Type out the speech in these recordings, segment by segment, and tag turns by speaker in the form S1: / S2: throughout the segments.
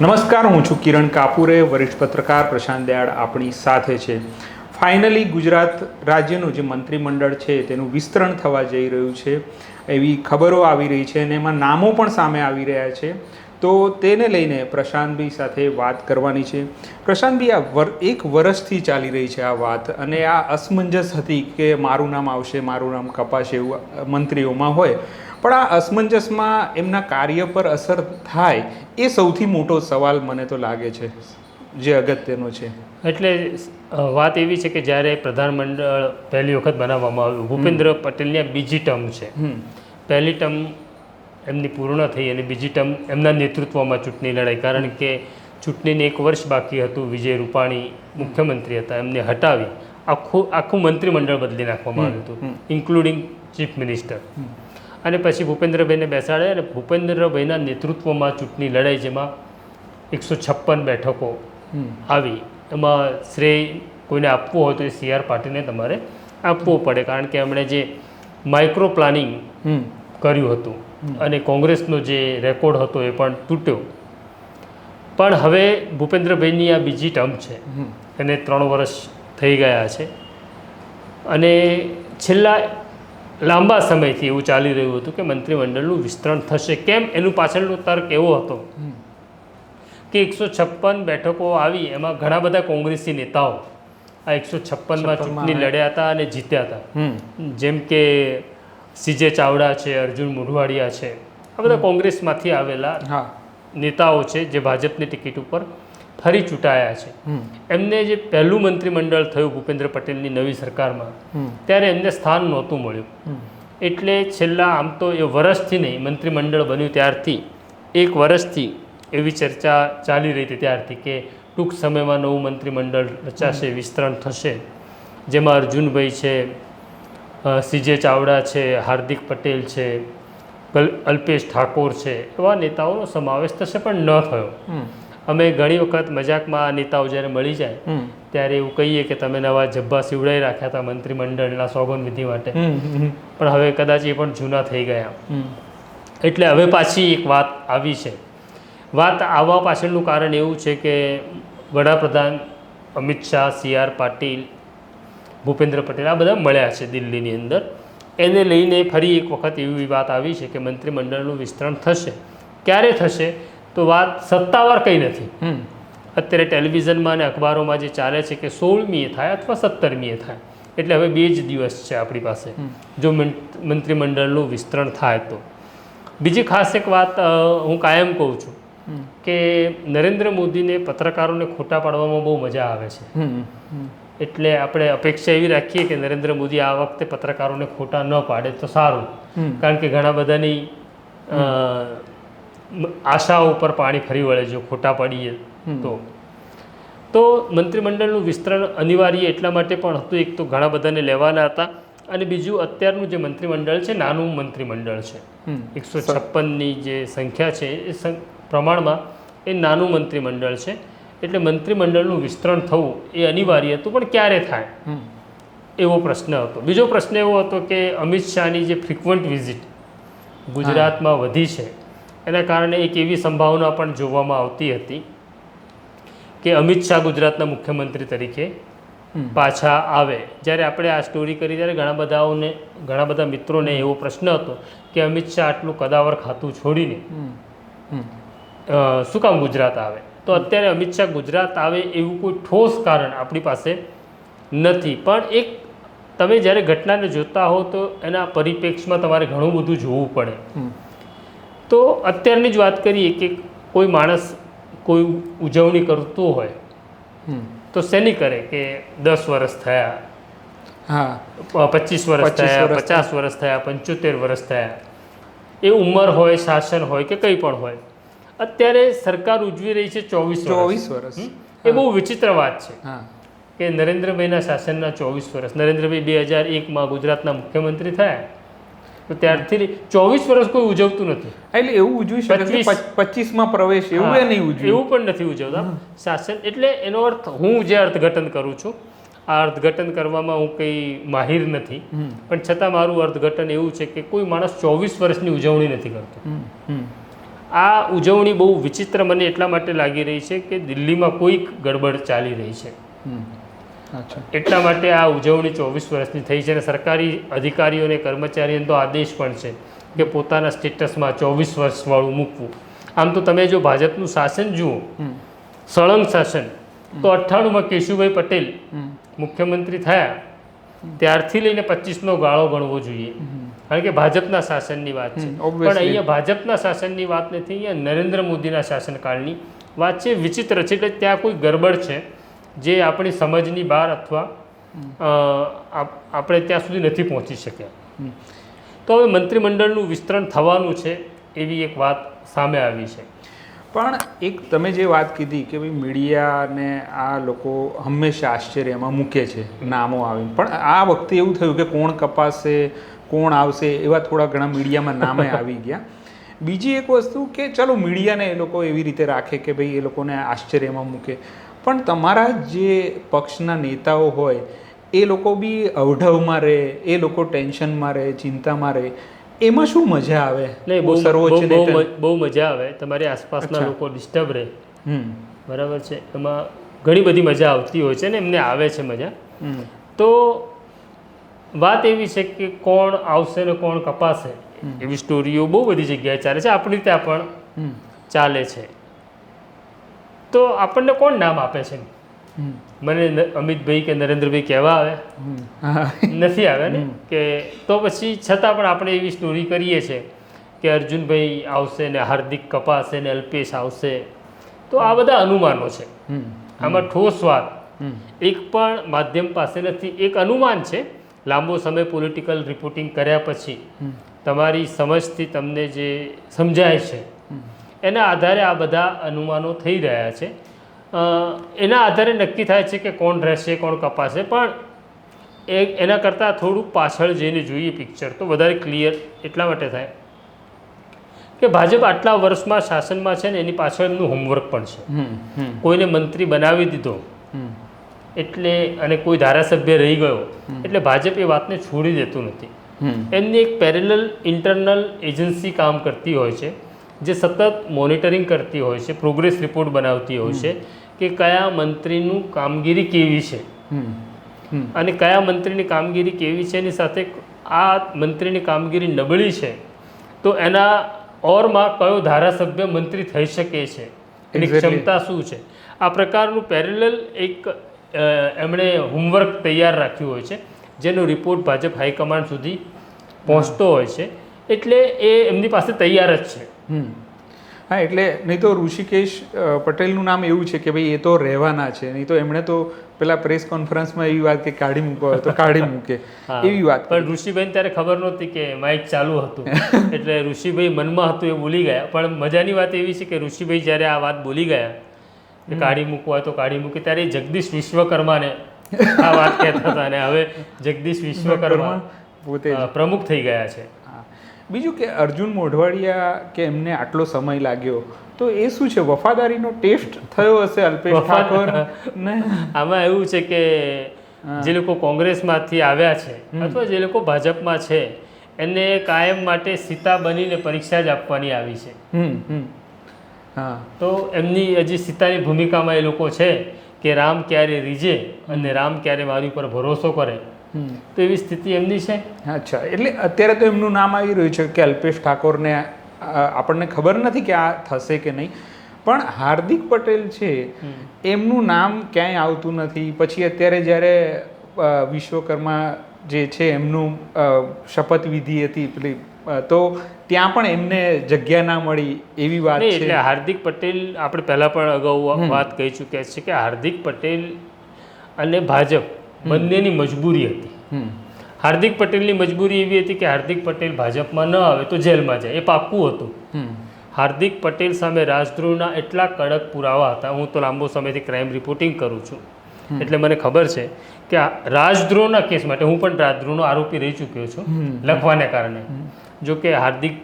S1: નમસ્કાર, હું છું કિરણ કાપુરે, વરિષ્ઠ પત્રકાર પ્રશાંત દયાળ આપણી સાથે છે. ફાઇનલી ગુજરાત રાજ્યનું જે મંત્રીમંડળ છે, તેનું વિસ્તરણ થવા જઈ રહ્યું છે. એવી ખબરો આવી રહી છે અને એમાં નામો પણ સામે આવી રહ્યા છે. તો તેને લઈને પ્રશાંતભાઈ સાથે વાત કરવાની છે. પ્રશાંતભાઈ, આ વર, એક વર્ષથી ચાલી રહી છે આ વાત અને આ અસમંજસ હતી કે મારું નામ આવશે, મારું નામ કપાશે એવું મંત્રીઓમાં હોય. પણ આ અસમંજસમાં એમના કાર્ય પર અસર થાય એ સૌથી મોટો સવાલ મને તો લાગે છે જે અગત્યનો છે.
S2: એટલે વાત એવી છે કે જ્યારે પ્રધાનમંડળ પહેલી વખત બનાવવામાં આવ્યું ભૂપેન્દ્ર પટેલની આ બીજી ટર્મ છે. પહેલી ટર્મ એમની પૂર્ણ થઈ અને બીજી ટર્મ એમના નેતૃત્વમાં ચૂંટણી લડાઈ. કારણ કે ચૂંટણીને એક વર્ષ બાકી હતું વિજય રૂપાણી મુખ્યમંત્રી હતા એમને હટાવી આખું આખું મંત્રીમંડળ બદલી નાખવામાં આવ્યું હતું ઇન્ક્લુડિંગ ચીફ મિનિસ્ટર અને પછી ભૂપેન્દ્રભાઈને બેસાડે અને ભૂપેન્દ્રભાઈના નેતૃત્વમાં ચૂંટણી લડાઈ જેમાં એકસો છપ્પન બેઠકો આવી. એમાં શ્રેય કોઈને આપવું હોય તો એ સી આર પાટીલને તમારે આપવું પડે કારણ કે એમણે જે માઇક્રો પ્લાનિંગ કર્યું હતું અને કોંગ્રેસનો જે રેકોર્ડ હતો એ પણ તૂટ્યો. પણ હવે ભૂપેન્દ્રભાઈની આ બીજી ટર્મ છે. એને ત્રણ વર્ષ થઈ ગયા છે. અને છેલ્લા લાંબા સમયથી એવું ચાલી રહ્યું હતું કે મંત્રીમંડળનું વિસ્તરણ થશે. કેમ? એનું પાછળનો તર્ક એવો હતો કે એકસો છપ્પન બેઠકો આવી એમાં ઘણા બધા કોંગ્રેસી નેતાઓ આ એકસો છપ્પનમાં ચૂંટણી લડ્યા હતા અને જીત્યા હતા. જેમ કે સીજે ચાવડા છે અર્જુન મોઢવાડિયા છે આ બધા કોંગ્રેસમાંથી આવેલા નેતાઓ છે જે ભાજપની ટિકિટ ઉપર ફરી ચૂંટાયા છે. એમને જે પહેલું મંત્રીમંડળ થયું ભૂપેન્દ્ર પટેલની નવી સરકારમાં ત્યારે એમને સ્થાન નહોતું મળ્યું. એટલે છેલ્લા આમ તો એ વર્ષથી નહીં મંત્રીમંડળ બન્યું ત્યારથી એક વર્ષથી એવી ચર્ચા ચાલી રહી હતી ત્યારથી કે ટૂંક સમયમાં નવું મંત્રીમંડળ રચાશે વિસ્તરણ થશે. જેમાં અર્જુનભાઈ છે સીજે ચાવડા છે હાર્દિક પટેલ છે અલ્પેશ ઠાકોર છે એવા નેતાઓનો સમાવેશ થશે પણ ન થયો. અમે ઘણી વખત મજાકમાં આ નેતાઓ જ્યારે મળી જાય ત્યારે એવું કહીએ કે તમે નવા જબ્બા સીવડાવી રાખ્યા હતા મંત્રીમંડળના વિધિ માટે. પણ હવે કદાચ એ પણ જૂના થઈ ગયા. એટલે હવે પાછી એક વાત આવી છે. વાત આવવા પાછળનું કારણ એવું છે કે વડાપ્રધાન અમિત શાહ સી આર પાટીલ ભૂપેન્દ્ર પટેલ આ બધા મળ્યા છે દિલ્હીની અંદર. એને લઈને ફરી એક વખત એવી વાત આવી છે કે મંત્રીમંડળનું વિસ્તરણ થશે. ક્યારે થશે? તો વાત સત્તાવાર કંઈ નથી. અત્યારે ટેલિવિઝનમાં અને અખબારોમાં જે ચાલે છે કે સોળમીએ થાય અથવા સત્તરમીએ થાય. એટલે હવે બે જ દિવસ છે આપણી પાસે. જો મંત્રીમંડળનું વિસ્તરણ થાય તો. બીજી ખાસ એક વાત હું કાયમ કહું છું કે નરેન્દ્ર મોદીને પત્રકારોને ખોટા પાડવામાં બહુ મજા આવે છે. એટલે આપણે અપેક્ષા એવી રાખીએ કે નરેન્દ્ર મોદી આ વખતે પત્રકારોને ખોટા ન પાડે તો સારું. કારણ કે ઘણા બધાની આશાઓ ઉપર પાણી ફરી વળે જો ખોટા પડીએ તો. તો મંત્રીમંડળનું વિસ્તરણ અનિવાર્ય એટલા માટે પણ હતું એક તો ઘણા બધાને લેવાના હતા અને બીજું અત્યારનું જે મંત્રીમંડળ છે નાનું મંત્રીમંડળ છે. એકસો છપ્પનની જે સંખ્યા છે એ પ્રમાણમાં એ નાનું મંત્રીમંડળ છે. એટલે મંત્રીમંડળનું વિસ્તરણ થવું એ અનિવાર્ય હતું પણ ક્યારે થાય? એવો પ્રશ્ન હતો. બીજો પ્રશ્ન એવો હતો કે અમિત શાહની જે ફ્રિકવન્ટ વિઝિટ ગુજરાતમાં વધી છે એના કારણે એક એવી સંભાવના પણ જોવામાં આવતી હતી કે અમિત શાહ ગુજરાતના મુખ્યમંત્રી તરીકે પાછા આવે. જ્યારે આપણે આ સ્ટોરી કરી ત્યારે ઘણા બધાઓને ઘણા બધા મિત્રોને એવો પ્રશ્ન હતો કે અમિત શાહ આટલું કદાવર ખાતું છોડીને શું કામ ગુજરાત આવે? તો અત્યારે અમિત શાહ ગુજરાત આવે એવું કોઈ ઠોસ કારણ આપણી પાસે નથી. પણ એક તમે જ્યારે ઘટનાને જોતા હો તો એના પરિપ્રેક્ષમાં તમારે ઘણું બધું જોવું પડે. તો અત્યારની જ વાત કરીએ કે કોઈ માણસ કોઈ ઉજવણી કરતો હોય તો શેની કરે કે દસ વર્ષ થયા
S1: હા.
S2: પચીસ વર્ષ થયા પચાસ વર્ષ થયા પંચોતેર વર્ષ થયા. એ ઉંમર હોય શાસન હોય કે કંઈ પણ હોય. અત્યારે સરકાર ઉજવી રહી છે ચોવીસ
S1: ચોવીસ વર્ષ.
S2: એ બહુ વિચિત્ર વાત છે.
S1: હા.
S2: કે નરેન્દ્રભાઈના શાસનના ચોવીસ વર્ષ. નરેન્દ્રભાઈ બે હજાર એકમાં ગુજરાતના મુખ્યમંત્રી થયા. તો ત્યારથી ચોવીસ વર્ષ કોઈ ઉજવતું નથી.
S1: એટલે એવું ઉજવી શકે છે
S2: પચીસ.
S1: પચીસમાં પ્રવેશ એવું એ નહીં ઉજવ્યું
S2: એવું પણ નથી ઉજવતા. શાસન એટલે એનો અર્થ હું જે અર્થઘટન કરું છું આ અર્થઘટન કરવામાં હું કંઈ માહિર નથી. પણ છતાં મારું અર્થઘટન એવું છે કે કોઈ માણસ ચોવીસ વર્ષની ઉજવણી નથી કરતો. આ ઉજવણી બહુ વિચિત્ર મને એટલા માટે લાગી રહી છે કે દિલ્હીમાં કોઈક ગડબડ ચાલી રહી છે. એટલા માટે આ ઉજવણી ચોવીસ વર્ષની થઈ છે અને સરકારી અધિકારીઓ અને કર્મચારીઓનો તો આદેશ પણ છે કે પોતાના સ્ટેટસમાં ચોવીસ વર્ષવાળું મૂકવું. આમ તો તમે જો ભાજપનું શાસન જુઓ સળંગ શાસન તો અઠ્ઠાણુંમાં કેશુભાઈ પટેલ મુખ્યમંત્રી થયા ત્યારથી લઈને પચીસનો ગાળો ગણવો જોઈએ. કારણ કે ભાજપના શાસનની વાત છે. પણ. અહીંયા ભાજપના શાસનની વાત નથી અહીંયા નરેન્દ્ર મોદીના શાસનકાળની વાત છે. વિચિત્ર છે એટલે ત્યાં કોઈ ગરબડ છે. જે આપણી સમજની બહાર અથવા આપણે ત્યાં સુધી નથી પહોંચી શક્યા. તો હવે મંત્રીમંડળનું વિસ્તરણ થવાનું છે એવી એક વાત સામે આવી છે.
S1: પણ એક તમે જે વાત કીધી કે ભાઈ મીડિયાને આ લોકો હંમેશા આશ્ચર્યમાં મૂકે છે નામો આવીને. પણ આ વખતે એવું થયું કે કોણ કપાશે કોણ આવશે એવા થોડા ઘણા મીડિયામાં નામે આવી ગયા. બીજી એક વસ્તુ કે ચલો મીડિયાને એ લોકો એવી રીતે રાખે કે ભાઈ એ લોકોને આશ્ચર્યમાં મૂકે. પણ તમારા જે પક્ષના નેતાઓ હોય એ લોકો બી અવઢવમાં રહે એ લોકો ટેન્શનમાં રહે ચિંતામાં રહે એમાં શું મજા આવે?
S2: નહીં બહુ
S1: સર્વોચ્ચ
S2: બહુ- મજા આવે. તમારી આસપાસના લોકો ડિસ્ટર્બ રહે. બરાબર છે. એમાં ઘણી બધી મજા આવતી હોય છે ને એમને આવે છે મજા. તો વાત એવી છે કે કોણ આવશે ને કોણ કપાશે? એવી સ્ટોરીઓ બહુ બધી જગ્યાએ ચાલે છે. આપણી ત્યાં પણ ચાલે છે. તો આપણને કોણ નામ આપે છે? મને અમિતભાઈ કે નરેન્દ્રભાઈ કહેવા આવે. નથી આવે ને? કે તો પછી છતાં પણ આપણે એવી સ્ટોરી કરીએ છીએ કે અર્જુનભાઈ આવશે ને હાર્દિક કપાશે ને અલ્પેશ આવશે. તો આ બધા અનુમાનો છે. આમાં ઠોસ વાત. એક પણ માધ્યમ પાસે નથી એક અનુમાન છે. લાંબો સમય પોલિટિકલ રિપોર્ટિંગ કર્યા પછી તમારી સમજથી તમને જે સમજાય છે. એના આધારે આ બધા અનુમાનો થઈ રહ્યા છે. એના આધારે નક્કી થાય છે કે કોણ રહેશે કોણ કપાશે પણ એ એના કરતાં થોડુંક પાછળ જઈને જોઈએ પિક્ચર તો વધારે ક્લિયર એટલા માટે થાય. કે ભાજપ આટલા વર્ષમાં શાસનમાં છે ને એની પાછળ એમનું હોમવર્ક પણ છે. કોઈને મંત્રી બનાવી દીધો એટલે અને કોઈ ધારાસભ્ય રહી ગયો એટલે ભાજપ એ વાતને છોડી દેતું નથી. એમની એક પેરેલલ ઇન્ટરનલ એજન્સી કામ કરતી હોય છે. જે સતત મોનિટરિંગ કરતી હોય છે પ્રોગ્રેસ રિપોર્ટ બનાવતી હોય છે કે કયા મંત્રીનું કામગીરી કેવી છે. અને કયા મંત્રીની કામગીરી કેવી છે એની સાથે આ મંત્રીની કામગીરી નબળી છે તો એના ઓરમાં કયો ધારાસભ્ય મંત્રી થઈ શકે છે? એની ક્ષમતા શું છે? આ પ્રકારનું પેરેલલ એક એમણે હોમવર્ક તૈયાર રાખ્યું હોય છે જેનો રિપોર્ટ ભાજપ હાઈકમાન્ડ સુધી પહોંચતો હોય છે. એટલે એ એમની પાસે તૈયાર જ છે.
S1: હા એટલે નહીં તો ઋષિકેશ પટેલનું નામ એવું છે કે ભાઈ એ તો રહેવાના છે. નહીં તો એમણે તો પેલા પ્રેસ કોન્ફરન્સમાં એવી વાત કે કાઢી મૂકો તો કાઢી મૂકે. એવી વાત
S2: પણ ઋષિભાઈ ત્યારે ખબર નહોતી કે માઇક ચાલુ હતું. એટલે ઋષિભાઈ મનમાં હતું એ બોલી ગયા. પણ મજાની વાત એવી છે કે ઋષિભાઈ જ્યારે આ વાત બોલી ગયા કે કાઢી મૂકવા તો કાઢી મૂકે ત્યારે જગદીશ વિશ્વકર્માને આ વાત કહેતા હતા. અને હવે જગદીશ વિશ્વકર્મા
S1: પોતે
S2: પ્રમુખ થઈ ગયા છે.
S1: બીજું કે અર્જુન મોઢવાડિયા કે એમને આટલો સમય લાગ્યો તો એ શું છે? વફાદારીનો ટેસ્ટ થયો હશે અલ્પેશ ઠાકોર? ને?
S2: આમાં એવું છે કે જે લોકો કોંગ્રેસમાંથી આવ્યા છે અથવા જે લોકો ભાજપમાં છે એને કાયમ માટે સીતા બનીને પરીક્ષા જ આપવાની આવી છે.
S1: હા.
S2: તો એમની હજી સીતાની ભૂમિકામાં એ લોકો છે કે રામ ક્યારે રીજે અને રામ ક્યારે મારી ઉપર ભરોસો કરે તો એવી સ્થિતિ એમની છે?
S1: અચ્છા એટલે અત્યારે તો એમનું નામ આવી રહ્યું છે કે અલ્પેશ ઠાકોરને આપણને ખબર નથી કે આ થશે કે નહીં. પણ હાર્દિક પટેલ છે એમનું નામ ક્યાંય આવતું નથી. પછી અત્યારે જ્યારે વિશ્વકર્મા જે છે એમનું શપથવિધિ હતી પેલી તો ત્યાં પણ એમને જગ્યા ના મળી એવી વાત છે.
S2: એટલે હાર્દિક પટેલ આપણે પહેલાં પણ અગાઉ વાત કહી ચૂક્યા છે કે હાર્દિક પટેલ અને ભાજપ બંનેની મજબૂરી હતી. હાર્દિક પટેલની મજબૂરી એવી હતી કે હાર્દિક પટેલ ભાજપમાં ન આવે તો જેલમાં જાય. એ પાક્કું હતું. હાર્દિક પટેલ સામે રાજદ્રોહના એટલા કડક પુરાવા હતા. હું તો લાંબો સમયથી ક્રાઇમ રિપોર્ટિંગ કરું છું. એટલે મને ખબર છે કે આ રાજદ્રોહના કેસ માટે હું પણ રાજદ્રોહનો આરોપી રહી ચૂક્યો છું લખવાને કારણે. જો કે હાર્દિક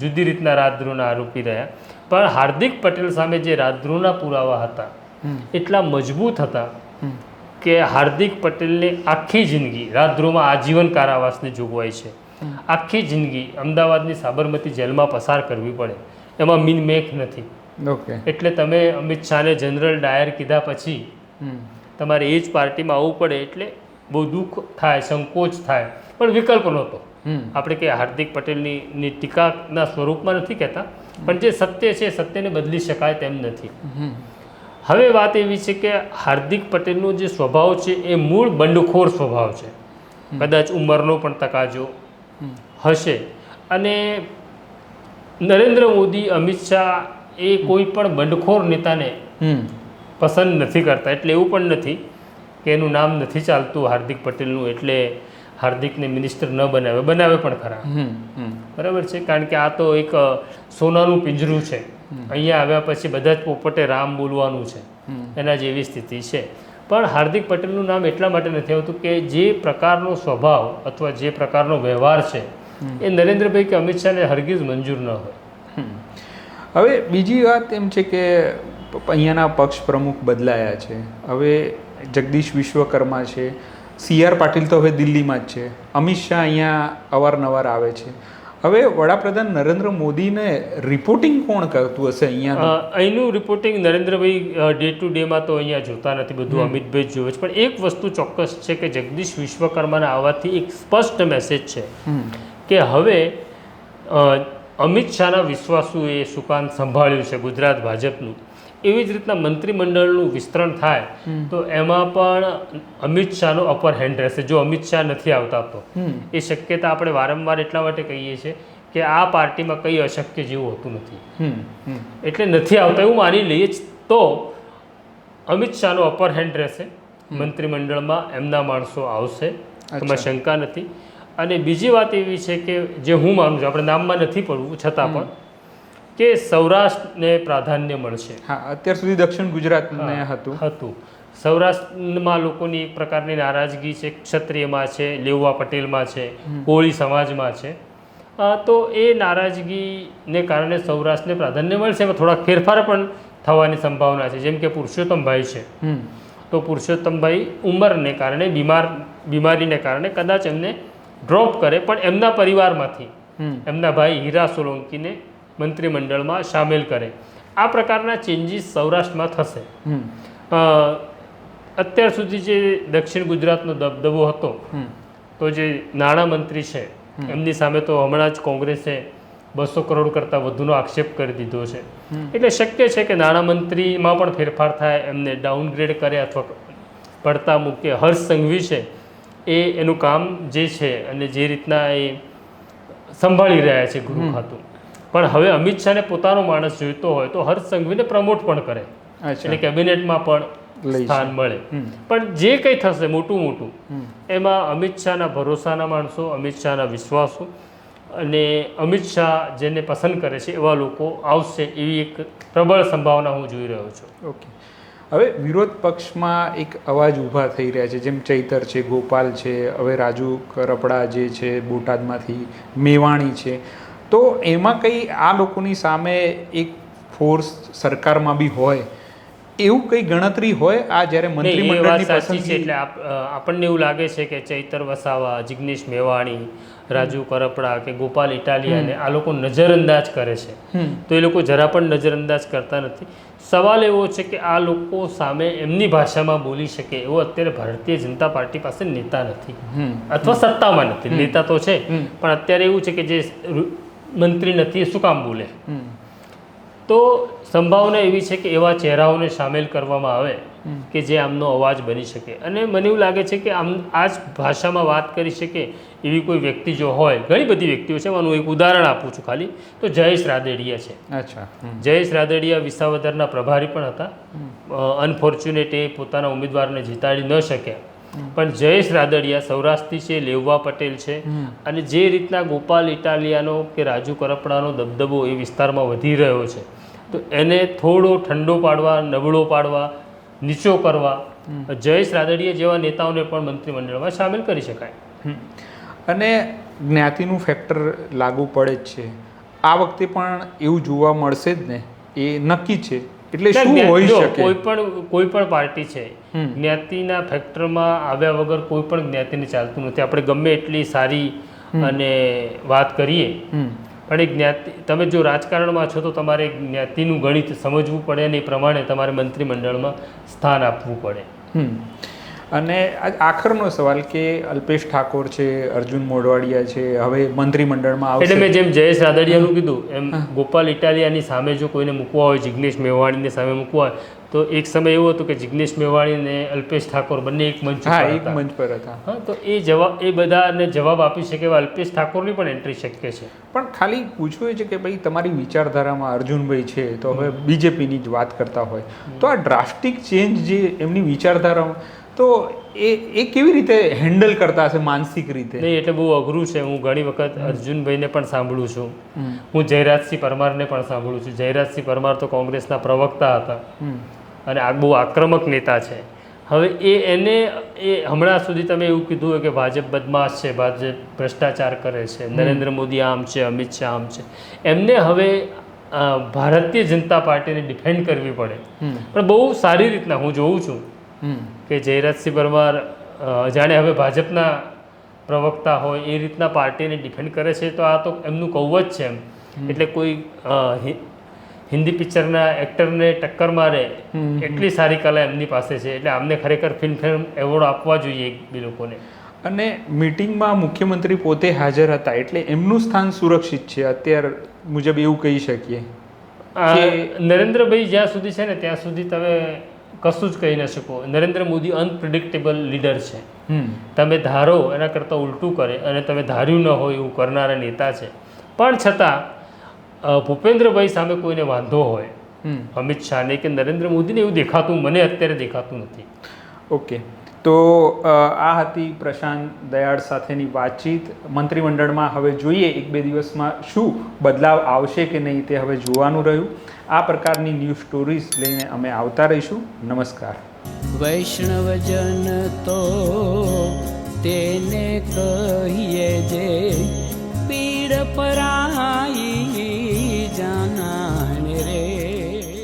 S2: જુદી રીતના રાજદ્રોહના આરોપી રહ્યા. પણ હાર્દિક પટેલ સામે જે રાજદ્રોહના પુરાવા હતા એટલા મજબૂત હતા. કે હાર્દિક પટેલની આખી જિંદગી રાજદ્રોહમાં આજીવન કારાવાસની જોગવાઈ છે. આખી જિંદગી અમદાવાદની સાબરમતી જેલમાં પસાર કરવી પડે. એમાં મીન મેક નથી.
S1: ઓકે.
S2: એટલે તમે અમિત શાહને જનરલ ડાયર કીધા પછી તમારે એ જ પાર્ટીમાં આવવું પડે એટલે બહુ દુઃખ થાય સંકોચ થાય. પણ વિકલ્પ નહોતો. આપણે કે હાર્દિક પટેલની ટીકાના સ્વરૂપમાં નથી કહેતા. પણ જે સત્ય છે સત્યને બદલી શકાય તેમ નથી. હવે વાત એવી છે કે હાર્દિક પટેલનો જે સ્વભાવ છે એ મૂળ બંડખોર સ્વભાવ છે. કદાચ ઉંમરનો પણ તકાજો હશે. અને નરેન્દ્ર મોદી અમિત શાહ એ કોઈ પણ બંડખોર નેતાને પસંદ નથી કરતા. એટલે એવું પણ નથી કે એનું નામ નથી ચાલતું હાર્દિક પટેલનું એટલે હાર્દિકને મિનિસ્ટર ન બનાવે. બનાવે પણ ખરા. બરાબર છે? કારણ કે આ તો એક સોનાનું પિંજરું છે. અહીંયા આવ્યા પછી બધા જ પોપટે રામ બોલવાનું છે. એના જેવી સ્થિતિ છે. પણ હાર્દિક પટેલનું નામ એટલા માટે નથી આવતું કે જે પ્રકારનો સ્વભાવ અથવા જે પ્રકારનો વ્યવહાર છે એ નરેન્દ્રભાઈ કે અમિત શાહને હરગીઝ મંજૂર ન હોય.
S1: હવે બીજી વાત એમ છે કે અહીંયાના પક્ષ પ્રમુખ બદલાયા છે. હવે જગદીશ વિશ્વકર્મા છે. સી આર પાટીલ તો હવે દિલ્હીમાં જ છે. અમિત શાહ અહીંયા અવારનવાર આવે છે. હવે વડાપ્રધાન નરેન્દ્ર મોદીને રિપોર્ટિંગ કોણ કરતું હશે અહીંયા
S2: અહીંનું રિપોર્ટિંગ નરેન્દ્રભાઈ ડે ટુ ડેમાં તો અહીંયા જોતા નથી બધું અમિતભાઈ જોવે છે. પણ એક વસ્તુ ચોક્કસ છે કે જગદીશ વિશ્વકર્માના આવવાથી એક સ્પષ્ટ મેસેજ છે કે હવે અમિત શાહના વિશ્વાસુએ સુકાન સંભાળ્યું છે ગુજરાત ભાજપનું. એવી જ રીતના મંત્રીમંડળનું વિસ્તરણ થાય તો એમાં પણ અમિત શાહનો અપર હેન્ડ રહેશે. જો અમિત શાહ નથી આવતા તો એ શક્યતા આપણે વારંવાર એટલા માટે કહીએ છીએ કે આ પાર્ટીમાં કંઈ અશક્ય જેવું હોતું નથી. એટલે નથી આવતા એવું માની લઈએ તો અમિત શાહનો અપર હેન્ડ રહેશે મંત્રીમંડળમાં એમના માણસો આવશે એમાં શંકા નથી. અને બીજી વાત એવી છે કે જે હું માનું છું આપણે નામમાં નથી પડવું છતાં પણ કે સૌરાષ્ટ્રને પ્રાધાન્ય મળશે?
S1: હા અત્યાર સુધી દક્ષિણ ગુજરાતને હતું.
S2: હતું. સૌરાષ્ટ્રમાં લોકોની એક પ્રકારની નારાજગી છે ક્ષત્રિયમાં છે લેઉવા પટેલમાં છે કોળી સમાજમાં છે. તો એ નારાજગીને કારણે સૌરાષ્ટ્રને પ્રાધાન્ય મળશે? એમાં થોડાક ફેરફાર પણ થવાની સંભાવના છે. જેમ કે પુરુષોત્તમભાઈ છે. તો પુરુષોત્તમભાઈ ઉંમરને કારણે બીમાર બીમારીને કારણે કદાચ એમને ડ્રોપ કરે. પણ એમના પરિવારમાંથી એમના ભાઈ હીરા સોલંકીને મંત્રીમંડળમાં સામેલ કરે. આ પ્રકારના ચેન્જીસ સૌરાષ્ટ્રમાં થશે. અત્યાર સુધી જે દક્ષિણ ગુજરાતનો દબદબો હતો તો જે નાણામંત્રી છે એમની સામે તો હમણાં જ કોંગ્રેસે બસો કરોડ કરતાં વધુનો આક્ષેપ કરી દીધો છે. એટલે શક્ય છે કે નાણામંત્રીમાં પણ ફેરફાર થાય એમને ડાઉનગ્રેડ કરે અથવા પડતા મૂકે. હર્ષ સંઘવી છે એ એનું કામ જે છે અને જે રીતના એ સંભાળી રહ્યા છે ગૃહ ખાતું. પણ હવે અમિત શાહને પોતાનો માણસ જોઈતો હોય તો હર્ષ સંઘવીને પ્રમોટ પણ કરે. એટલે કેબિનેટમાં પણ સ્થાન મળે. પણ જે કંઈ થશે મોટું મોટું એમાં અમિત શાહના ભરોસાના માણસો અમિત શાહના વિશ્વાસો અને અમિત શાહ જેને પસંદ કરે છે એવા લોકો આવશે એવી એક પ્રબળ સંભાવના હું જોઈ રહ્યો છું.
S1: ઓકે. હવે વિરોધ પક્ષમાં એક અવાજ ઊભા થઈ રહ્યા છે જેમ ચૈતર છે ગોપાલ છે હવે રાજુ કરપડા જે છે બોટાદમાંથી મેવાણી છે. તો એમાં કંઈ આ લોકોની સામે એક ફોર્સ સરકારમાં બી હોય એવું કંઈ ગણતરી હોય આ જ્યારે મંત્રીમંડળની
S2: સાચી છે એટલે આપણને એવું લાગે છે કે ચૈતર વસાવા જિગ્નેશ મેવાણી રાજુ કરપડા કે ગોપાલ ઇટાલિયાને આ લોકો નજરઅંદાજ કરે છે. તો એ લોકો જરા પણ નજરઅંદાજ કરતા નથી. સવાલ એવો છે કે આ લોકો સામે એમની ભાષામાં બોલી શકે એવો અત્યારે ભારતીય જનતા પાર્ટી પાસે નેતા નથી. અથવા સત્તામાં નથી. નેતા તો છે. પણ અત્યારે એવું છે કે જે મંત્રી નથી એ શું કામ બોલે? તો સંભાવના એવી છે કે એવા ચહેરાઓને સામેલ કરવામાં આવે કે જે આમનો અવાજ બની શકે. અને મને એવું લાગે છે કે આમ આ જ ભાષામાં વાત કરી શકે એવી કોઈ વ્યક્તિ જો હોય ઘણી બધી વ્યક્તિઓ છે માનું એક ઉદાહરણ આપું છું ખાલી. તો જયેશ રાદડિયા છે.
S1: અચ્છા
S2: જયેશ રાદડિયા વિસાવદરના પ્રભારી પણ હતા. અનફોર્ચ્યુનેટ એ પોતાના ઉમેદવારને જીતાડી ન શક્યા. પણ જયેશ રાદડિયા સૌરાષ્ટ્રથી છે લેવવા પટેલ છે. અને જે રીતના ગોપાલ ઇટાલિયાનો કે રાજુ કરપડાનો દબદબો એ વિસ્તારમાં વધી રહ્યો છે તો એને થોડો ઠંડો પાડવા નબળો પાડવા નીચો કરવા જયેશ રાદડિયા જેવા નેતાઓને પણ મંત્રીમંડળમાં સામેલ કરી શકાય.
S1: અને જ્ઞાતિનું ફેક્ટર લાગુ પડે જ છે. આ વખતે પણ એવું જોવા મળશે જ ને? એ નક્કી છે. એટલે શું હોઈ શકે?
S2: કોઈ પણ કોઈ પણ પાર્ટી છે જ્ઞાતિના ફેક્ટરમાં આવ્યા વગર કોઈ પણ જ્ઞાતિને ચાલતું નથી. આપણે ગમે એટલી સારી અને વાત કરીએ પણ એ જ્ઞાતિ તમે જો રાજકારણમાં છો તો તમારે જ્ઞાતિનું ગણિત સમજવું પડે અને એ પ્રમાણે તમારે મંત્રીમંડળમાં સ્થાન આપવું પડે.
S1: હમ. અને આ આખરનો સવાલ કે અલ્પેશ ઠાકોર છે અર્જુન મોઢવાડિયા છે હવે મંત્રીમંડળમાં
S2: એટલે મેં જેમ જયેશ રાદડિયાનું કીધું એમ ગોપાલ ઇટાલિયાની સામે જો કોઈને મૂકવા હોય જિગ્નેશ મેવાણીને સામે મૂકવા હોય તો એક સમય એવો હતો કે જિગ્નેશ મેવાણી ને અલ્પેશ ઠાકોર બંને એક મંચ
S1: હા એક મંચ પર હતા.
S2: હા તો એ જવાબ એ બધાને જવાબ આપી શકે એવા અલ્પેશ ઠાકોરની પણ એન્ટ્રી શક્ય છે.
S1: પણ ખાલી પૂછવું એ છે કે ભાઈ તમારી વિચારધારામાં અર્જુનભાઈ છે તો હવે બીજેપીની જ વાત કરતા હોય. તો આ ડ્રાફ્ટિક ચેન્જ જે એમની વિચારધારામાં તો એ એ કેવી રીતે હેન્ડલ કરતા હશે માનસિક રીતે?
S2: નહીં એટલે બહુ અઘરું છે. હું ઘણી વખત અર્જુનભાઈને પણ સાંભળું છું. હું જયરાજસિંહ પરમારને પણ સાંભળું છું. જયરાજસિંહ પરમાર તો કોંગ્રેસના પ્રવક્તા હતા. અને આ બહુ આક્રમક નેતા છે. હવે એ એને એ હમણાં સુધી તમે એવું કીધું કે ભાજપ બદમાશ છે ભાજપ ભ્રષ્ટાચાર કરે છે નરેન્દ્ર મોદી આમ છે અમિત શાહ આમ છે. એમને હવે ભારતીય જનતા પાર્ટીને ડિફેન્ડ કરવી પડે. પણ બહુ સારી રીતના હું જોઉં છું. કે જયરાજસિંહ પરમાર જાણે હવે ભાજપના પ્રવક્તા હોય એ રીતના પાર્ટીને ડિફેન્ડ કરે છે તો આ તો એમનું કૌવત છે એમ. એટલે કોઈ હિન્દી પિક્ચરના એક્ટરને ટક્કર મારે એટલી સારી કલા એમની પાસે છે. એટલે આમને ખરેખર ફિલ્મફેર એવોર્ડ આપવા જોઈએ બી લોકોને.
S1: અને મીટિંગમાં મુખ્યમંત્રી પોતે હાજર હતા એટલે એમનું સ્થાન સુરક્ષિત છે. અત્યાર મુજબ એવું કહી શકીએ.
S2: નરેન્દ્રભાઈ જ્યાં સુધી છે ને ત્યાં સુધી તમે કશું જ કહી ન શકો. નરેન્દ્ર મોદી અનપ્રિડિક્ટેબલ લીડર છે. તમે ધારો એના કરતાં ઉલટું કરે અને તમે ધાર્યું ન હોય એવું કરનારા નેતા છે. પણ છતાં ભૂપેન્દ્રભાઈ સામે કોઈને વાંધો હોય અમિત શાહને કે નરેન્દ્ર મોદીને એવું દેખાતું મને અત્યારે દેખાતું નથી.
S1: ઓકે. તો આ હતી પ્રશાંત દયાળ સાથેની વાતચીત. મંત્રીમંડળમાં હવે જોઈએ એક બે દિવસમાં શું બદલાવ આવશે કે નહીં તે હવે જોવાનું રહ્યું. આ પ્રકારની ન્યૂઝ સ્ટોરીઝ લઈને અમે આવતા રહીશું. નમસ્કાર.
S3: વૈષ્ણવજન તો તેને કહીએ જે પીડ પરા